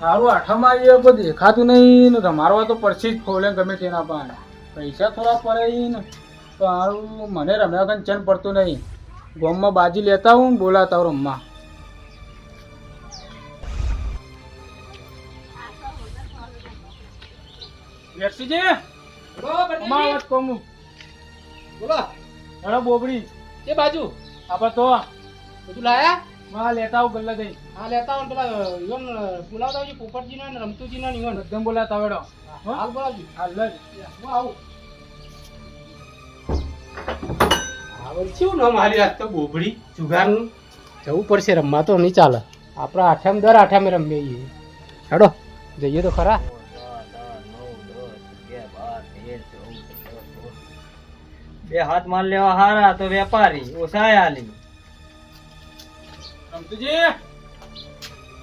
સારું આઠામાં આવીએ કોઈ દેખાતું નહીં ને રમાડવા તો પડશે જ ફોલે ગમે તેના પણ. પૈસા થોડા પડે ને. સારું મને રમ્યા વગર ચેન પડતું નહીં. ગોમમાં બાજી લેતા હું બોલાતા હું રમવા. વ્યક્તિજી અમારા વાત બોલો. હેડો બોબડી. એ બાજુ. આપણે તો બધું લાયા? માં લેતા આવું ગલ્લા દઈ હા લેતા આવું ને પેલા ઈવન બોલાવતા આવજો પોપટજી ને રમતુજી ને ઈવન. એકદમ બોલાતા આવડો. હાલ બોલાવજો. હાલ લઈ. હું આવું. આવડ શું ન મારી આજ તો બોબડી જુગારનું? જવું પડશે રમવા તો નહીં ચાલે. આપણે આઠમ દર આઠમે રમીએ છીએ. હેડો જઈએ તો ખરા. બે હાથ માલ લેવા હારા તો વેપારી ઓછા આલી રમતુજી.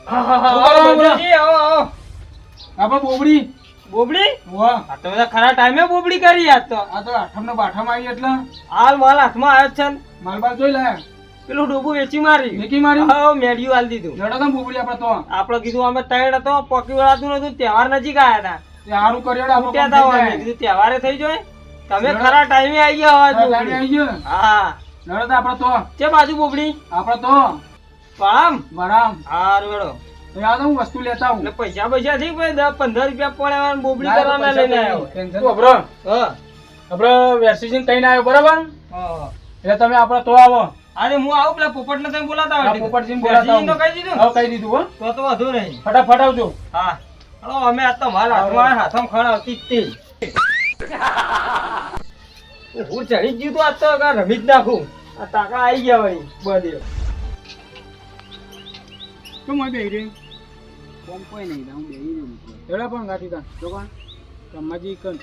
આવો, આવો, બંધુજી, આવો, આવો. આપણે બોબડી. બોબડી? આ તો બધા ખરા ટાઈમે બોબડી કરી આજ તો. આ તો આઠમ નો બાઠમ આવી એટલે. હાલ માલ હાથમાં આવ્યો છે ને. માલબાલ જોઈ લાયા. પેલું ડૂબું વેચી મારી મેકી મારી હા મેડિયું હાલ દીધું. લડો તો બોબડી આપણે તો. આપડે કીધું અમે તૈયાર હતો પોકી વળાતું નતું તહેવાર નજીક આવ્યા કર્યો આપણે હતા કીધું તહેવારે થઈ જાય તમે ખરા ટાઈમે આવી ગયા ગાડી આવી ગયો. હા. લડો તો આપણે તો. છે બાજુ બોબડી? આપણે તો. પામ બરામ હારું હેડો. યાદ હું વસ્તુ લેતા હું પૈસા પૈસા થી ભાઈ? દસ પંદર રૂપિયા પડે બોબડી કરવાના લઈને આવ્યો. ટેન્શન અબરો હા. આપણે આવ્યો બરાબર? એટલે તમે આપડે તો આવો. અરે હું આવું પેલા પોપટ ને તમે બોલાતા હોય. બોલાતા કહી દીધું હવે કહી દીધું હો. તો તો વધુ નહીં. ફટાફટ આવજો. હા. હલો અમે આ તો માલ હાથમાં હાથમાં ખણ હું ચડી જ ગયું તો આજ તો રમી જ નાખું. આ ટાકા આવી ગયા ભાઈ બધે. શું માં બેહી રે કોમ કોઈ નહીં હું બેહી રહ્યો એડા પણ ગાતી તા તો કોણ કમાજી કન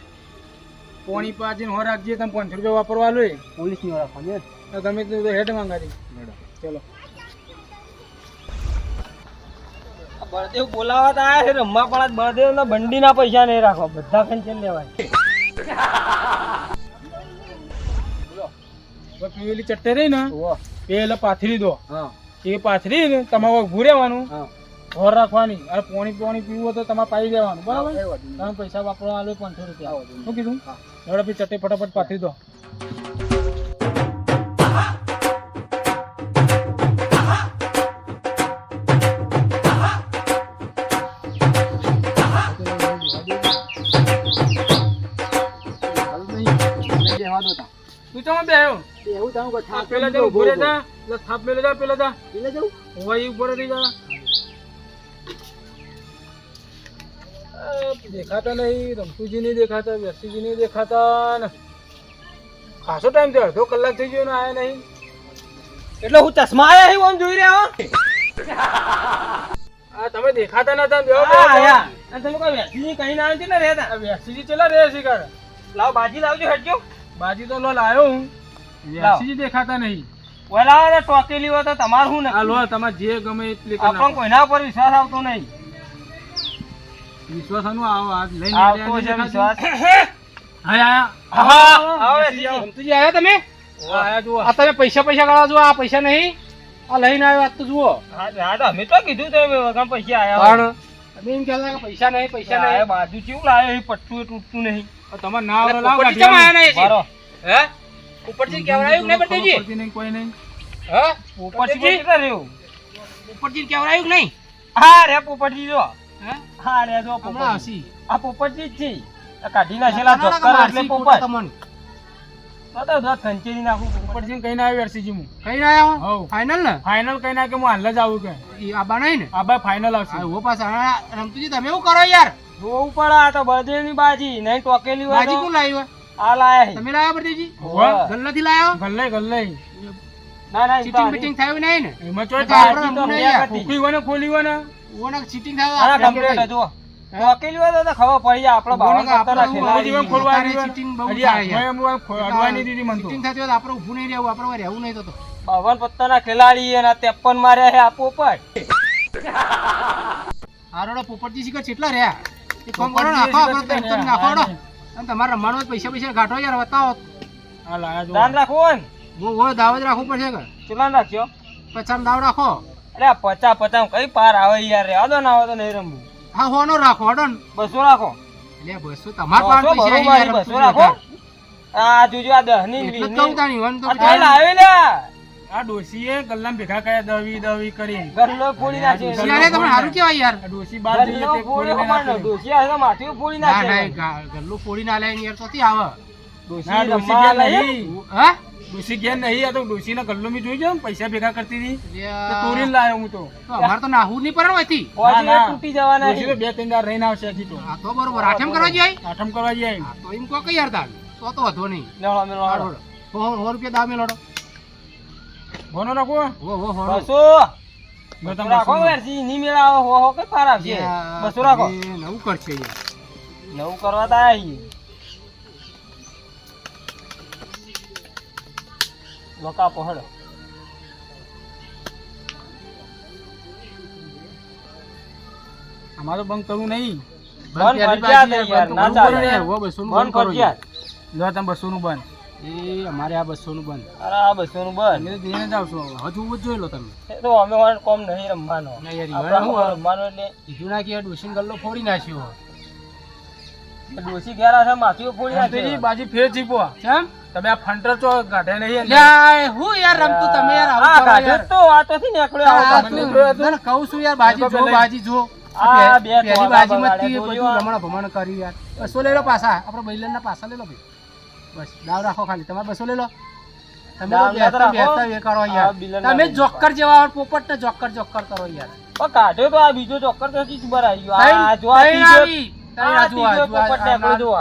પોણી પાજી હો રાખજે તમે પાંચસો રૂપિયા વાપરવા લો પોલીસની ઓળખ ને? તો તમે તો હેડ માંગાડી ચલો. બળદેવ બોલાવા તો આયા છે રમવા પણ આજ બળદેવ ના બંડીના પૈસા નહીં રાખો બધા ખેંચી લેવાય? પેલી ચટ્ટે રહી ને ઓહો. પેલા પાથરી દો. હા. એ પાથરી તમારે ઉભું રહેવાનું ઘર રાખવાની. અને પોણી પોણી પીવું હોય તો તમારે પાઈ દેવાનું. બરાબર. તમે પૈસા વાપરવા આવે પાંચસો રૂપિયા. શું કીધું. હવે પછી ચટે ફટાફટ પાથરી દો. તા. તું ચમ થાક પેલા જેવું ઊભો. જા એટલે થાપ મેલે જા પેલા જા. પેલે જવું હોવા ઉપર રહી જા. દેખાતા નહીં રમતુજી નહીં દેખાતા વ્યક્તિજી નહીં દેખાતા. ને ખાસો ટાઈમ થયો અડધો કલાક થઈ ગયો ને આયા નહીં. એટલે હું ચશ્મા આયા છું આમ જોઈ રહ્યા હો. આ તમે દેખાતા નતા બેહો. આયા. અને તમે કોઈ વ્યક્તિની કઈ ના છે ને રહેતા? આ વ્યક્તિજી ચલા રહે છે કાર લાવ બાજી લાવજો હટજો. બાજી તો લો લાયો હું. વ્યક્તિજી દેખાતા નહીં. ઓલા ટોકેલી હોય તો તમારે શું નક્કી? લો તમારે જે ગમે એટલી આપણને કોઈના ઉપર વિશ્વાસ આવતો નહીં. વિશ્વાસ આનો આવો આજ લઈને આવતો છે વિશ્વાસ. હા હા, આવો, વ્યક્તિજી આવો. રમતુજી આવ્યા તમે? આયા જુઓ. આ તમે પૈસા પૈસા કરવા જુઓ આ પૈસા નહીં. આ લઈને આવ્યો આજ તો જુઓ. હા, હા, તો અમે તો કીધું તો વગર પૈસા આયા પણ તમે એમ કહેતા કે પૈસા નહીં પૈસા નહીં. બાજુ કેવું લાવ્યો પટ્ટું એ તૂટતું નહીં. આ તમારે ના લાવો હે? ઉપરથી કેવડાયું કે નહીં બટેજી? ઉપરથી નહીં, કોઈ નહીં. હે? ઉપરથી? કેટલા રહ્યો? ઉપરથી કેવડાયું કે નહીં? હા રે પોપટજી જો. હે? રે જો હમણાં હસી. આ પોપટજી જ છે. કાઢીના છેલા ના, એટલે પોપટ. તમને. તો તો દસ ખંચેરી નાખું ઉપરથી કઈ ના આવ્યો અરસીજી હું. કઈ ના આવ્યો હઉ. ફાઇનલ ને? ફાઇનલ કઈ ના કે હું હાલ જ આવું કે. ઈ આબા નહીં ને? આ ફાઇનલ આવશે. આ પાછા રમતુજી તમે એવું કરો યાર. જોવું પડે આ તો બળદેવની બાજી નહીં ટોકેલી હોય બાજી કોણ લાવ્યું આ લાયા છે. તમે બટેજી હોવે. ગલ્લાથી લાવ્યો ગલ્લે ગલ્લે ના ના ચીટિંગ બીટિંગ થયું નહીં ને એમાં ચોય ફૂકી હોય ખોલી વને ને ઓના ચીટિંગ થયું આ આપણે જો. હતો. હોય તો ખબર પડી જાય આપણો બાવન આપણે કરતા રાખેલા. એમ ખોલવા આવી ચીટિંગ બહુ થાય અડવાઈ નહીં દીધી મન તો. ચીટિંગ થતી હોય તો આપણે ઊભું નહીં રહેવું આપણે રહેવું નહીં તો તો બાવન પત્તાના ખેલાડી એના તેપન માર્યા છે આ પોપટ આરોડો પોપટજી શીખર કેટલા રહ્યા એ કામ કરો નાખો આપણે તો નાખો. અને તમારે રમવાનું પૈસા પૈસા ઘાટો યાર બતાવો. આ લાયા જો. રાખવું હું હોય દાવ જ રાખવું પડશે કે? ચૂલા નાખ્યો પચાસ દાવ રાખો. અરે પચા પચા કઈ પાર આવે યાર રે? દો ના આવો તો નહીં રમવું. હા હોનો રાખો બસો રાખો. એટલે બસો તમાર પાસે પૈસા આવી બસો રાખો. આ જોજો આ દહની એટલે કહું તાણી, વન તો લાવે લે. આ ડોશીએ ગલ્લામ ભેગા કર્યા દવી દવી કરી ગલ્લો ફોડી નાખે. શિયાળે તમને સારું કેવાય યાર. ડોશી બાર જઈએ તે ફોડી નાખે. ડોશી આ તો ફોડી નાખે. ના ના ગલ્લો ફોડી ના લાય ને યાર તોથી આવે. ડોશી ના ડોશી ગયા નહીં. હા? ડોશી ગયા નહીં આ તો ડોશીના ગલ્લો મી જોઈ જો પૈસા ભેગા કરતી હતી. તો તો લાયો હું તો. અમાર તો નાહુ નહીં પડે ના, ના. તૂટી જવાના ડોશી તો બે ત્રણ દાર રહીને આવશે હજી તો. આ તો બરોબર આઠમ કરવા જાય આઠમ કરવા જઈ હા, તો એમ કો કે યાર તાર તો તો વધો નહીં. લેવડો, મેલો, સો રૂપિયા દાવ મેલોડો ભોનો રાખો હો. હો હો બસો. જો બસો તમે રાખો વેરસી, નહીં મેળાવો, હો હો કઈ પાર આવશે બસો રાખો. નવું કરશે નવું કરવા તો આયા છીએ. લો કાપો હેડો અમારે બંધ કરવું નહીં. બંધ ફરજિયાત યાર, ના ચાલે. બંધ બંધ કરો યાર. ફરજિયાત. જો તમે બસો નું બંધ. એ અમારે આ બસો નું બંધ. અરે આ બસો નું બંધ જ આવશો હજુ જોઈ લો તમે. એ તો અમે વાળા કોમ નહીં રમવાનો. ના રમવાનું એટલે? કીધું ના કે ડોસીન ગલ્લો ફોડી નાખ્યો. ડોસી ઘેર આવશે માથું ફોડી નાખે બાજી ફેર જીપો. કેમ? તમે આ ફંટર ચો કાઢે નહીં હું યાર રમતું તમે યાર આવું આ કરો કાઢ્યો યાર. તો આ તો થી નીકળ્યો આ આવો તું- ના, ના, કહું છું યાર બાજી જો બાજી જો. આ બે પહેલી બાજીમાં બધું રમણ ભમણ કર્યું યાર. બસો લઈ લો પાછા? આપણે પાછા લઈ લો ભાઈ. બસ દાવ રાખો ખાલી. તમારે બસો લઈ લો. તમે. જોકર જેવા પોપટ ને જોકર જોકર કરો યાર. કાઢ્યો તો આ બીજો ચોક્કર તો હજી ઉભર આવી. ગયો આ જો જો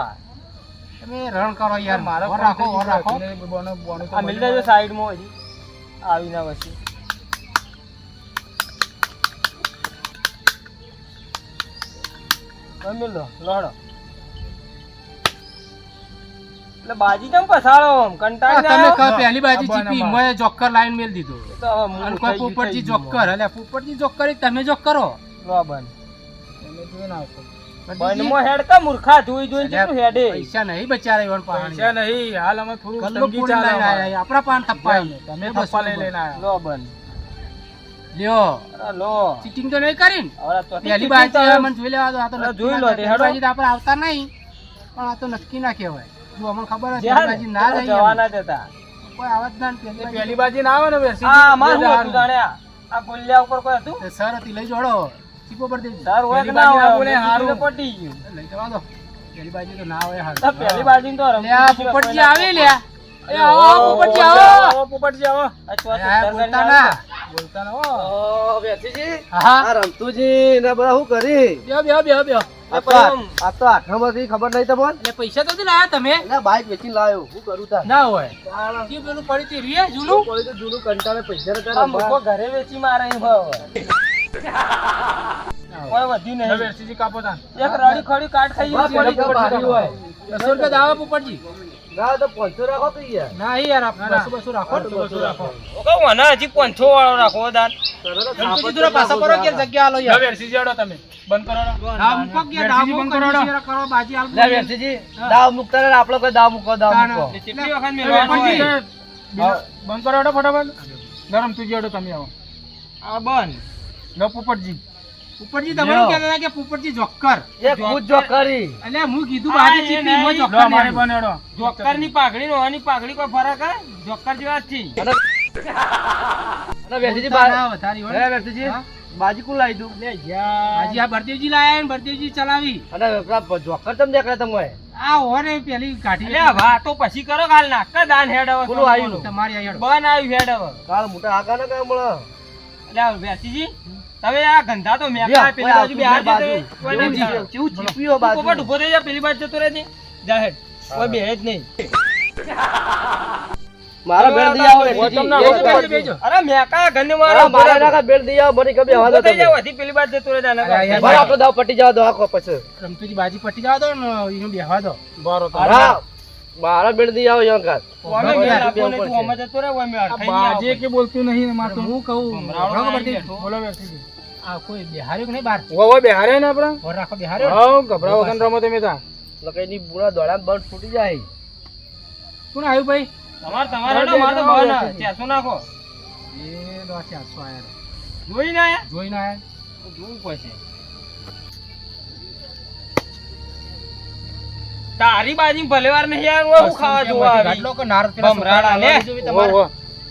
તમે રણ કરો યાર. મારો ઓર રાખો ઓર રાખો. બોનો- બોનો આ મિલ જાય સાઈડ સાઈડમાં હજી આવી ના પછી હવે મિલ લો લડો એટલે બાજી કેમ પસાડો આમ? કંટાળી તમે કહો પહેલી બાજી જીપી બરાબર. જોકર લાઈન મેલ દીધો. તો અને કોઈ પોપટજી જોકર એટલે પોપટજી જોકર તમે જોક કરો લો બન તમે જોઈને આવશો. બનમો હેડ કા મૂર્ખા જોઈ જોઈને કેટલું હેડે? પૈસા નહીં બચારે વણ પાણી પૈસા નહીં હાલ અમે થોડું તંગી ચાલે. આપણા પાન થપ્પા તમે થપ્પા લઈ લઈને લો બન લ્યો. લો. ચીટિંગ તો નહીં કરી ને? હવે તો પહેલી બાજી મને જોઈ લેવા દો આ તો જોઈ લો હેડો. બાજી તો આપણે આવતા નહીં પણ આ તો નક્કી ના કહેવાય. જો અમને ખબર હતી બાજી ના રહી જઈએ જવા અમે. ના દેતા. કોઈ આવત ના પહેલી બાજી. ના આવે ને બેસી. હા અમારું બે હતું જાણ્યા આ ગોલ્યા ઉપર કોઈ હતું? સર હતી લઈ જોડો ચીપો પર દેજો. સર હોય કે ના હોય બોલે, હારું. પટી ગયું. લઈ જવા દો. પહેલી બાજી તો ના હોય હારું. પહેલી બાજી તો રમતું લે આ નથી, પોપટજી કોઈ લ્યા એ આવો પોપટજી આવો. આવો પોપટજી આવો. સરકારી બોલતા ના બોલતા ના હો. હા. રમતુજી ને બધા શું કરી? બે બે બે બેહો. આ તો આ- આ તો આઠમાંથી ખબર નહીં તમને? એટલે પૈસા તો નથી તમે. એટલે બાઈક વેચી લાવ્યો શું કરું તાર? ના હોય. કે પેલું પડી તે રીએ જૂનું? પડી તો જૂનું? કંટાળે પૈસા નતા મૂકો ઘરે વેચી મારે હવે. કોઈ વધ્યું હવે નહીં. કાપો તાન. એક રડી ખડી કાટ ખાઈ પડી હોય. રૂપિયા દાવા પોપટજી ના તો પાંચસો રાખો તો યાર. ના યાર આપણે બસો બસો રાખો ને. બસો રાખો. કહું ને હજી પાંચસો વાળો રાખો દાન. ગણપતિ થોડા પાછા પરો કે જગ્યા આલો યાર. બેસીજી હેડો તમે. બંધ કરો હેડો. દાવ મૂકો કે દાવ બંધ કરો કરો બાજી આલ લે વેરસીજી દાવ મુકતા ને આપડે કોઈ દાવ મૂકો દાવ. મૂકો. કેટલી વખત બંધ કરો ફટાફટ. ગરમ તુજી હેડો તમે આવો. આ બંધ. ન પોપટજી પોપટજી તમે કહેતા હતા કે પોપટજી જોકર એ ખુદ જો કરી એટલે હું કીધું બાજી ચીપી મો. લો જોકર અમારે ને જોકરની પાઘડી નો આની પાઘડી કોઈ ફરક હે? જોકર જેવા જ છે અને વેરસીજી ના બા વધારી હોય. હે વેસીજી? બાજી કુ લાવી દઉં? લે યાર. બાજી આ બળદેવજી લાયા ને બળદેવજી ચલાવી. અને પેલા જોકર તમે દેખાય તમે આ ઓરે પેલી કાઢી લે વા તો પછી કરો કાલ નાખ દાન હેડવ બોલો આવ્યું. તમારી આ હેડો. બન આવ્યું હેડ હવે. કાલ મોટા આગા ના કામ મળે? એટલે આ વેસીજી? તમે આ ગંધા તો મેં પેલી બાજુ. નહીં બાજુ. નહીં કેવું ચીપ્યો તું પોપટ ઊભો થઈ જા પેલી બાજુ જતો રહેજે. જા હેડ. કોઈ બેહે જ નહીં. મારા બેડ દઈ આવો બેજો. બેજો, બેજો, બેજો. બેજો. અરે મેં કા ગંધ મારા નાકા બેડ દઈ આવો મને ખબર હવા થઈ જાવ હજી પેલી બાજુ જતો યાર, ભાઈ આપણો દાવ પટી જવા દો આખો પછી. રમતુજી બાજી પટી જવા દો ને એનું બેહવા દો. બારો હા. મારા બેડ દઈ આવો યંકાર ને બાજે કે બોલતું નહીં ને મારે તો. હું કહું. બેઠો. બોલો બેસીજી. આ કોઈ બિહારી કે નહીં બાર ઊભા બેહારે ને આપણા? ઓર રાખો બેહાર્યો હો ગભરાવો કન રમો તમે તા લકઈ ની બુણા દોડા બળ ફૂટી જાય. કોણ આવ્યું ભાઈ? તમાર તમારે હેડો, માર તો ભાવ ના. ચારસો નાખો. એ લો ચારસો આયા. જોઈ ના આયા? જોઈને આયા? જોવું પડશે. તારી બાજી ભલેવાર નહીં યાર હું ખાવા જોવા આવી ગાટલો કે નાર પેલા ભમરાડા. ઓહો.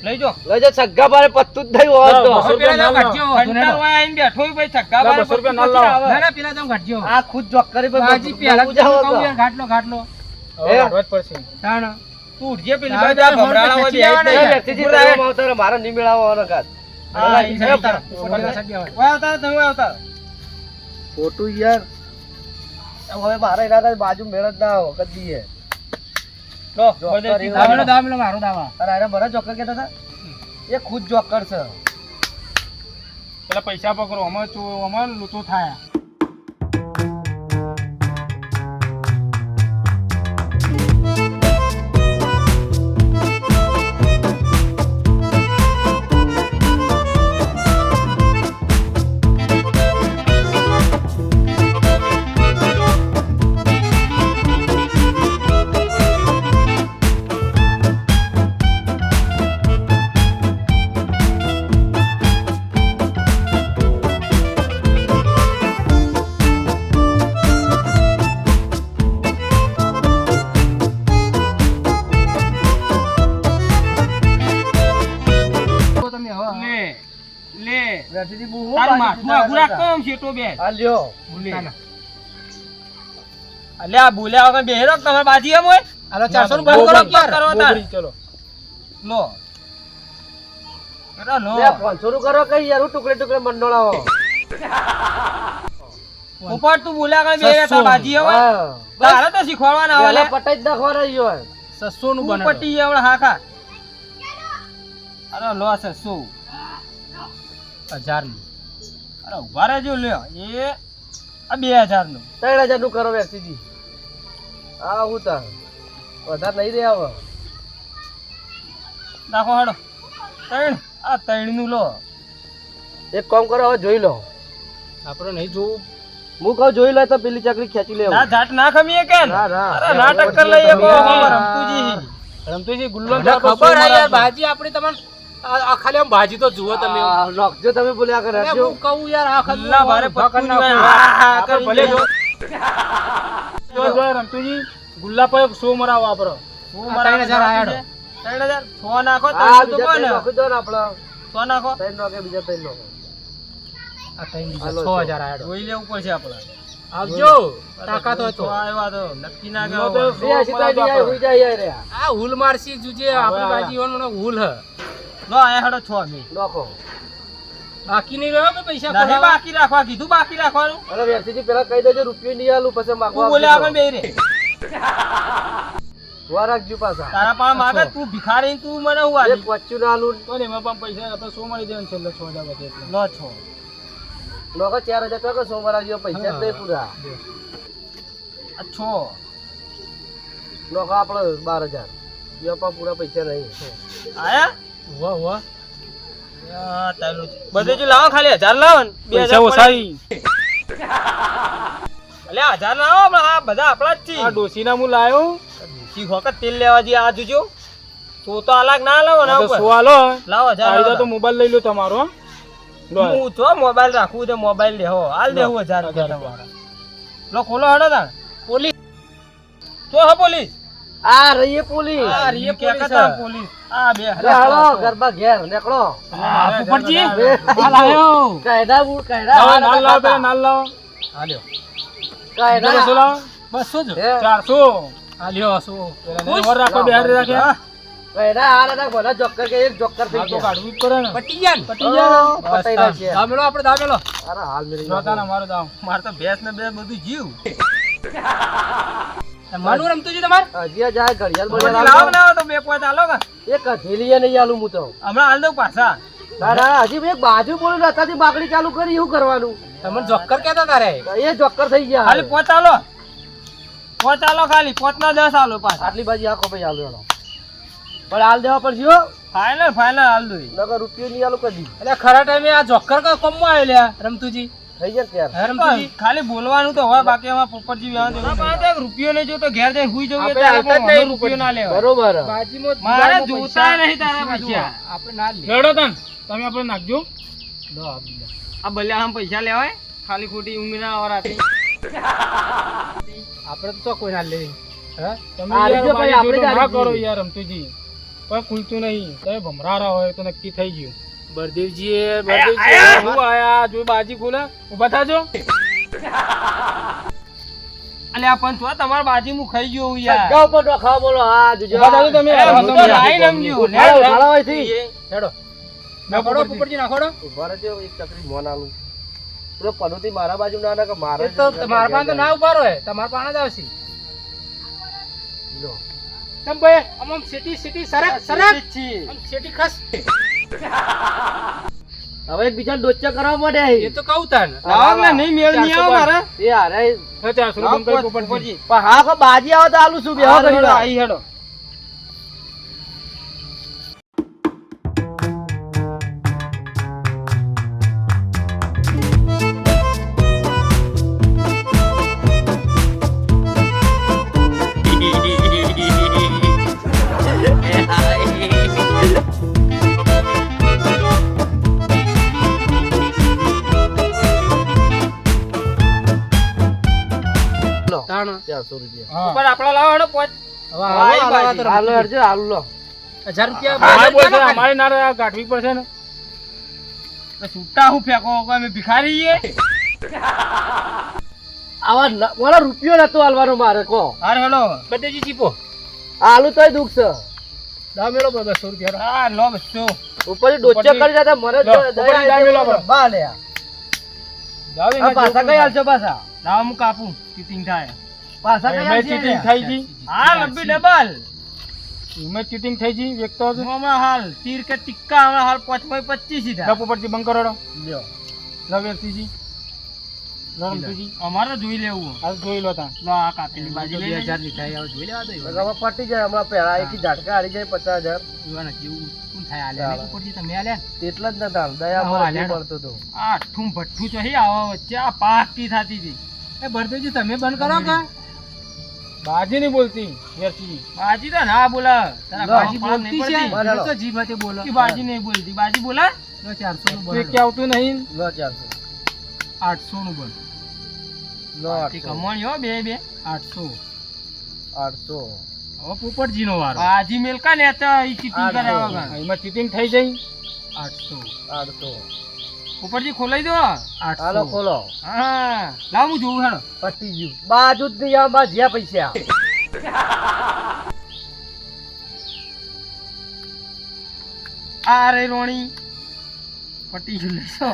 લઈ જો લઈ જો સગ્ગા બારે પત્તું જ હોત તો 200 રૂપિયા ના ઘટજો લાવો. વાય ને આઈને બેઠો હોય ભાઈ છગ્ગા ના, બાર બસો રૂપિયા પછી ના લાવો. ના ના પેલા તમે ઘટજો આ ખુદ જોક કરી ભાઈ બાજી પેલા કહું તો. યાર, ગાંઠલો હવે કાઢવા જ પડશે તાણ. તું ઉઠજે પેલી બાજુ આ ભમરાડા હોય બે નહીં. આવતા મારે મેળાવો મેળવવાનો કાત હા, આવતા તમે આવતા. ખોટું યાર હવે મારા ઈરાદા બાજુ મેળ જ ના આવે કદી એ. પકડો અમારે અમારે કરી સીધા વ્યક્તિજી બહુ હું તારું બાજી માથું આઘું રાખ પીતા કેમ શેઠો બે? આ લ્યો. ના, ના. આ બોલ્યા વગર બેહી રહો બાજી એમ હોય? હાલો ચારસો નું બંધ કરો બંધ કરો તાર. ચલો. લો. એરા લો. લે, પાંચસો નું કરો કઈ યાર ટુકડે ટુકડે મંડોળાવો ઉપર તું બોલ્યા વગર બેહી રહેતા બાજી એમ હોય તારે તો શીખવાડવાના આવે લે. પટાઈ જ નાખવા રહ્યો હોય. સસ્સો નું તું પટી એવડે હાખા. અરે લો છે શું હજાર અરે ઊભા રહેજો લ્યો. એ આ બે હજારનું. ત્રણ હજારનું કરો વ્યક્તિજી હા હું તાર. વધારે નહીં રહ્યા હવે નાખો હાડો. ત્રણ. આ ત્રણનું લો. એક કામ કરો હવે જોઈ લો. આપણે નહીં જોવું. હું કહું જોઈ લે તો પેલી ચકરી ખેંચી લેવું. ના ઝાટ ના ખમીએ કે ના, ના. ટક્કર લઈએ કો રમતુજી. રમતુજી ગુલ્લો ખબર હે યાર બાજી આપણી તમને આ- આ ખાલી આમ ભાજી તો જુઓ તમે. રાખજો તમે બોલ્યા કરે હું કહું યાર આ ખાલી ભારે આપણે કરી ભલે. જો. જો. રમતુજી ગુલ્લા પર સો મરાવો આપણો હું આ મારા ત્રણ હજાર હાથે આયાડો. ત્રણ હજાર નાખો તો ત્રણ નાખી દો ને આપડે. છ નાખો. ત્રણ નાખે બીજા ત્રણ નાખો. આ ત્રણ બીજા હાલો, છ હજાર આયાડો. જોઈ લેવું પડશે આપણે આવજો. તાકાત હોય તો. છ આવ્યા તો નક્કી ના ગયો તો કહેવાય. બે હસી ત્રણ નહીં આવી, હુઈ જાય યાર આ. હુલ મારસી જુજે આપણી બાજી વાનો હુલ હ. લો આયા હાડો છ બે નાખો. બાકી નહીં રહ્યો કે પૈસા નહીં બાકી રાખવા કીધું બાકી રાખવાનું? અરે વ્યક્તિજી પેલા કહી દેજો રૂપિયો નહીં આલું પછી માગવા તું બોલ્યા બે રે. વાર રાખજો પાછા. તારા પાસે માગે તું ભિખારી તું મને હું એક આલી ના આલું. તો એમાં પણ પૈસા આપણે સો મળી જાય છેલ્લે છ હજાર પછી એટલે. લો છો. નોખો ચાર હજાર ટકા સોમવાર આવજો પૈસા નહીં પૂરા. છો. નોખો આપણે બાર હજાર. એ પણ પૂરા પૈસા નહીં. આયા? વાહ વાહ. આ બધે જો લાવો ખાલી હજાર લાવો ને. બે હજાર ઓછાઈ. એટલે હજાર લાવો આ બધા આપણા જ આ છે ડોસીના હું લાયો ડોસી વખત તેલ લેવા જઈએ આ જોજો. તો તો અલગ ના લાવો ને આ ઉપર. સો આલો. લાવો હજાર તો મોબાઈલ લઈ લો તમારો લો હું તો મોબાઈલ રાખવું તો મોબાઈલ લેવો. હાલ દેવું હજાર રૂપિયા તમારા. લો ખોલો હડો તા પોલીસ. તો હા પોલીસ. આ રહીએ પોલીસ. આ રહીએ પોલીસ આ બે હાલો ગરબા ઘેર નીકળો. પોપટજી હાલ આવ્યો. કાયદા બુ કાયદા નાલ લાવો પેલા નાલ લાવો. હાલ્યો. કાયદા બસો લાવો બસો જ હે? ચારસો. હાલ્યો શું પેલા ઓર રાખો બે હારે રાખ્યા કાયદા આ હતા બધા જોકર કે એક જોકર થઈ આ કાઢવું પડે ને. પટી ગયા ને? પટી જાય ઓ, પતાઈ નાખ્યા. દામેલો આપણે દામેલો. અરે હાલ મેરી જોતા મારો દામ. મારે તો ભેંસ ને બે બધું જીવ. માનું રમતું છે તમારે? હજી જાય ઘડિયાળ બળિયાળ લાવો. ના તો બે પોઈન્ટ આલો કે? એક હથેલીએ નહીં આલું હું તો. હમણાં હાલ દઉં પાછા. ના, હજી એક બાજુ બોલું રસ્તાથી બાકડી ચાલુ કરી એવું કરવાનું. તમને જોક્કર કહેતા તારે? એ જોક્કર થઈ ગયા. ખાલી પોત આલો પોત આલો ખાલી પોત ના દસ આલો પાછા. આટલી બાજી આખો ભાઈ આલો દેવાનો પણ હાલ દેવા પડશે ફાઈનલ ફાઈનલ ફાઇનલ હાલ દઉં. નગર રૂપિયો નહીં આલો કદી. એટલે ખરા ટાઈમે આ જોક્કર કોમમાં આવ્યો લ્યા રમતુજી થઈ જાય ત્યાર. ત્યારે ખાલી બોલવાનું તો હોય બાકી એમાં પોપટજી વ્યવહાર દેવું રૂપિયો નહીં જોતો ઘેર જઈ હુઈ જવું જ નહીં રૂપિયો ના લેવા બરોબર. બાજીમાં મારે જોતા પૈસા- નહીં તારા પૈસા. આપણે ના લે લડો તન. તમે આપણે નાખજો. લો આ. બલ્યા આમ પૈસા લેવાય? ખાલી ખોટી ઊંઘ ના આવવા રાતે આપણે તો કોઈ ના લે હે? તમે આપણે ના કરો યાર રમતુજી. કોઈ ખુલતું નહીં. તમે ભમરારા હોય તો નક્કી થઈ ગયું. બળદેવજી બળદેવજી હું આયા જો બાજી ખોલે ઊભા થાજો અલ્યા પણ તો તમારા બાજી મુ ખાઈ ગયો યાર ઉપર બોલો હા જોજો ઊભા થાજો તમે એ, હું રમજો. લાઈન સમજ્યો. ઉઠાડો, ઉઠાડો અહીંથી. હેડો નાખોડો પોપટજી નાખોડો ઊભા રહેજો, એક ચકરી મોન આલું. પેલો પનોતી મારા બાજુ ના ના કે મારે તો તમારા પાસે તો ના ઊભા રહે તમારા પાસે જ આવશે લો. તમ ભાઈ આમ આમ સિટી સીટી સરક સરક. સીટી ખસ હવે બીજા ડોચ્ચા કરવા પડે. એ તો કહું તને. લાવો ને નહીં મેળ નહીં આવ મારે. એ હારે હે ચારસો લાવો રૂપિયા પોચ- પોપટજી પોપટજી. પણ હા કો બાજી આવે તો આલુ શું બે હા કરી હેડો, વાર. આઈ હેડો ચારસો રૂપિયા ઉપર આપણા લાવો પોચ. હાલો, હાલો, હાલો રમજો. હેડજો, હાલું. લો હજાર રૂપિયા અમારે બાજી બોલશે, ચાલો અમારે ના રહ્યા, પડશે ને. છૂટા હું ફેંકો કોઈ અમે ભિખારી આવા મારા રૂપિયો નતો હાલવાનો મારે કો. હાર હેડો બધેજી ચીપો. આલુ તોય દુઃખ છે. દા મેળો બસો રૂપિયા. હા લો બસો. ઉપરથી ડોચ્ચા કરી જતા મને લો, દયા ઉપરથી આવી દામી લો જાય. બરો. બા લે આ. જાઓ આ એના પાછા કઈ હાલશો પાછા? લાવો હું કાપું થાય. પાછા કઈ એમાં ચીટિંગ થઈ ગઈ હા લંબી ડબલ એમાં ચીટિંગ થઈ ગઈ વ્યક્તો હમણાં હાલ તીર કે ટિક્કા હમણાં હાલ પાંચ બાય પચીસ લો ઉપરથી બંધ કરો. લ્યો. લો વેરસીજી અમારે જોઈ લેવું હાલ જોઈ લો તાં લો આ કાપેલી બાજુ બે હજાર લીધા આવો જોઈ લેવા દો હવે પટી જાય હમણાં પહેલા એક ઝાટકા હારી જાય પચાસ હજાર. જોવાના થાય આલે ઉપરથી તમે એટલા જ નતા દયા પર હાલ્યા. આ ભઠ્ઠું તો આવા વચ્ચે આ પાકતી થતી હતી. એ ભરતજી તમે બંધ કરો કે? બાજી નહીં બોલતી વેરસીજી બાજી તો ના બોલા. તારા બાજી બોલતી છે? તો જીભ હાથે બોલો કે બાજી નહીં બોલતી. બાજી બોલા? લો, 400 નું બોલ. કે આવતું નહીં? લો ચારસો. આઠસો નું બોલ. લો તે આઠસો. કમાણી બે બે. 800 800 હવે પોપટજી નો વારો. બાજી મેલકા ને તો ઈ ચીટિંગ. કર્યા એમાં ચીટિંગ થઈ જાય? આઠસો. આઠસો. ઉપરથી ખોલાઈ દો. હાલો ખોલો. હા. લાવ હું જોઉં હેડો. પટી ગયું. બાજુ જ નહીં આમાં જ્યાં પૈસા આ રે રોણી. પટી ગયું લેશો?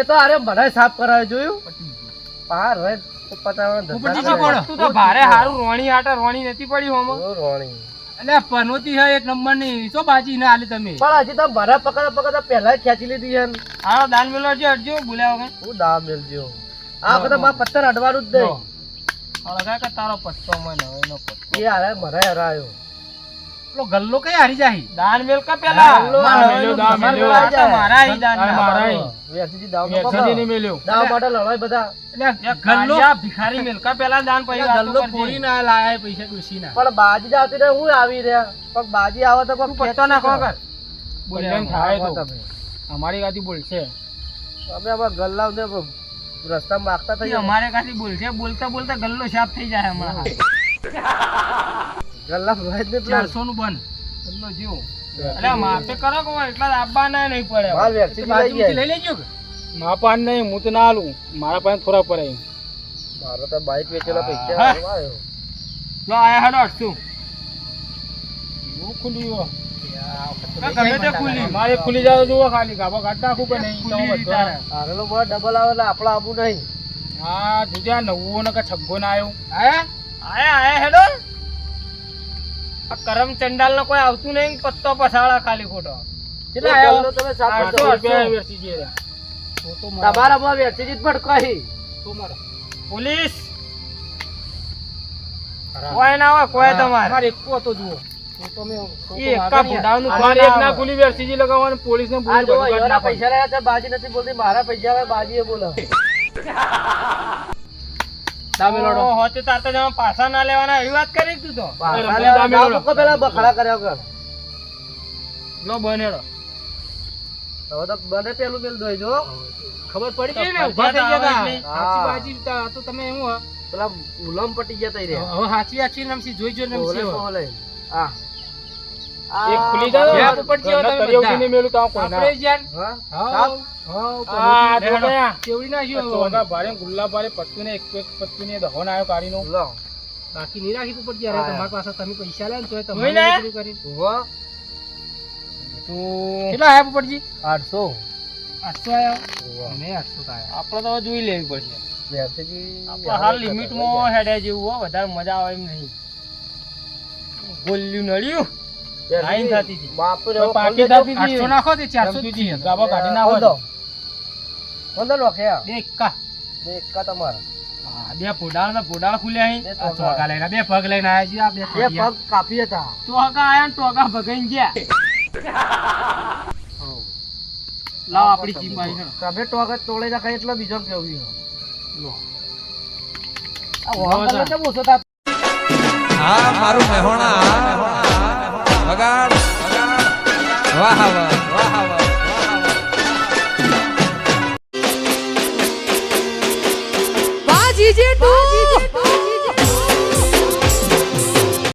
એ તો અરે મને સાફ કરાવે જોયું? પાર રે ઉપરથી. તું તો ભારે હારું રોણી આટા રોણી નથી પડી હોમાં. રોણી. એટલે પનોતી હે એક નંબરની શું બાજી ના આલી તમે? પણ હજી તો ભરા પકડા પકડતા પહેલા જ ખેંચી લીધી છે. હારો દાન મેલો જે અડજો બોલ્યા વગર હું દાવ મેલજો. આ વખતે બા પથ્થર અડવાનું જ નહીં. અળગા કે તારો પત્તો મને એનો પત્તો એ હારે મને હરાયો. પેલો ગલ્લો કઈ હારી જાય? દાન મેલ કા પેલા? દાન મેલ્યો. મારા હી દાન મારા હી વેરસીજી દાવ વેરસીજી પકડો. મેલ્યો. દાવ માટે લડાઈ બધા. એટલે ગલ્લો આ ભિખારી મેલ કા પેલા દાન પછી ગલ્લો કરજે. ના લાયા પૈસા ડૂસી ના. પણ બાજી જાતી આવતી રહે હું આવી રહ્યા પણ બાજી આવે તો તું પત્તો નાખો કર. બોલન થાય તો. તમે અમારી ગાતી બોલશે. અમે હવે ગલ્લા ને રસ્તા માગતા થઈ અમારે કાથી બોલશે બોલતા બોલતા ગલ્લો સાફ થઈ જાય હમણાં ગલ્લા ભરાય જ ચારસો નું બંધ. ગલ્લો જેવો. અરે માપે કરો કે એટલા આપવા નહીં પડે. માલ વેરસીજી બાજુથી લઈ લેજો કે? નહીં હું તો ના આલું મારા પાસે થોડા પડે મારો તો બાઈક વેચેલા પૈસા આવ્યો. લો આયા હેડો અડશું એવું ખુલી. ગમે તે ખુલી જાય જુઓ ખાલી ગાભો કાઢ નાખું કે નહીં. હારેલો માલ ડબલ આવે એટલે આપણે આપવું નહીં. હા જોજે આ ને કે છગ્ગો ના આવ્યો. આયા આયા આયા હેડો. આ કરમ ચંડાલ નો કોઈ આવતું નહીં પત્તો પછાડા ખાલી ખોટો. કેટલા ગલ્લો તમે સાત આઠસો, કરશો? રૂપિયા જ પોલીસ! કોઈ ના હોય કોઈ તમારે. મારે એકો તો જુઓ ઈ એકા ભૂંડાનું અમારે કોઈ એક ના પોલીસ જો પૈસા રહ્યા છે બાજી નથી બોલતી મારા પૈસા બાજી એ બોલે તાર તો ના લેવાના એવી વાત કરી તું તો. પેલા બખડા કર્યા વગર. લો બનેડો. હવે તો બને પેલું પેલું દોઈ જો ખબર પડી ગઈ ને ઊભા થઈ ગયા બાજી તો. તમે હો, પેલા ઉલમ પટી ગયા તઈ હવે હાચવી હાચવી રમશી જોઈ જો. આ એક ખુલી જાવ પોપટ જેવા તમે બધા. ને મેલું તો કોઈ ના. આપણે જ્યાં હા? હા? હા? કેવડી નાખ્યું. ચોગા ભારે ગુલ્લા ભારે પત્તીને એક એક પત્તીને ને દહો આવ્યો કાઢીનો. લો. બાકી ની રાખી પોપટ જ્યારે હા. તમારી પાસે તમે પૈસા લે ને તોય જોઈ તમારે લે. એટલું કરીને. કેટલા આયા પોપટજી 800 800 આયા? મેં આઠસો તો આયા. આપણે તો જોઈ લેવી પડશે. આપણે હાલ લિમિટમાં હેડે જેવું વધારે મજા આવે એમ નહીં. ગોલ્યું નળ્યું. લાઈન થતી હતી. બાપરે પાકી થતી હતી. આઠસો નાખો તે ચારસો જ રમતુજી, કાઢી નાખો પંદર. પંદર લખ્યા બે એકા. બે એકા તમારા. હા બે પોડાળ ને પોડાળ ખુલ્યા ચોગા લઈને બે પગ લઈને આયા આ બે પગ કાપી હતા. ટોકા આયા ને ટોકા ભગાઈ ગયા. લાવ આપણી ટીમ આવી તમે ટોકા તોડે નાખા એટલે બીજો કેવું લો. આ વહન કલર કેમ ઓછો થાય? હા મારું મહેણા વગાડ વાહ વાહ વાહ વાહ વાહ વાહ. વાહ